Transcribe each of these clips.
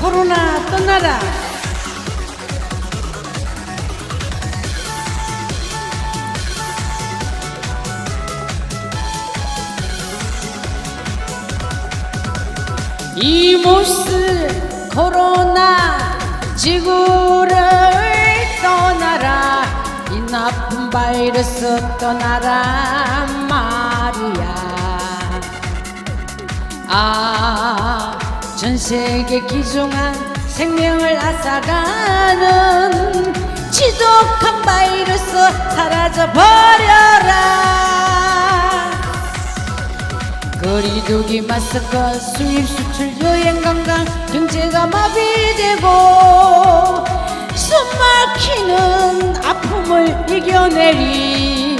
코로나 떠나라. 이 모습 코로나 지구를 떠나라. 이 나쁜 바이러스 떠나라 말이야. 아, 전 세계 기중한 생명을 앗아가는 지독한 바이러스 사라져 버려라. 거리두기 마스크 수입 수출 여행 관광 경제가 마비되고 숨 막히는 아픔을 이겨내리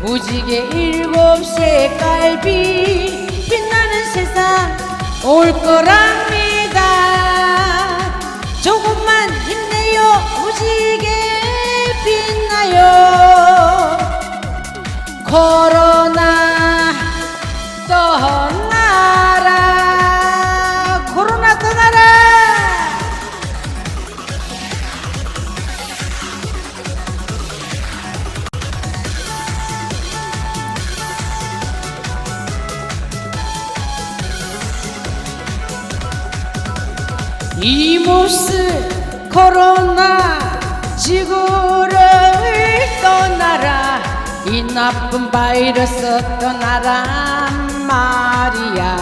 무지개 일곱 색깔비 빛나는 세상 올 거랍니다. 조금만 힘내요. 무지개 빛나요. 코로 이 모습 코로나 지구를 떠나라. 이 나쁜 바이러스 떠나라 말이야.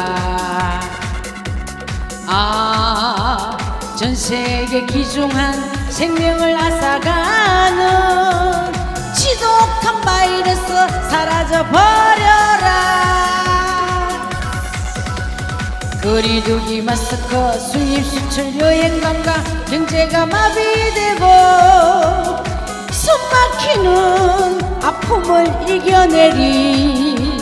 아, 전 세계 기중한 생명을 앗아가는 거리두기 마스크 수입 수출 여행 관광 경제가 마비되고 숨 막히는 아픔을 이겨내리.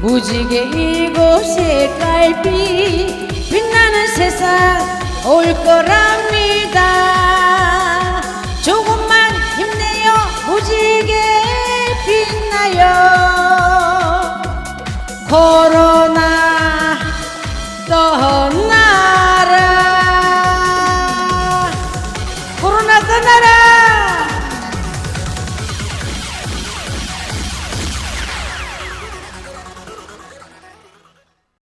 무지개 일곱 색깔비 빛나는 세상 올 거랍니다 sonaran.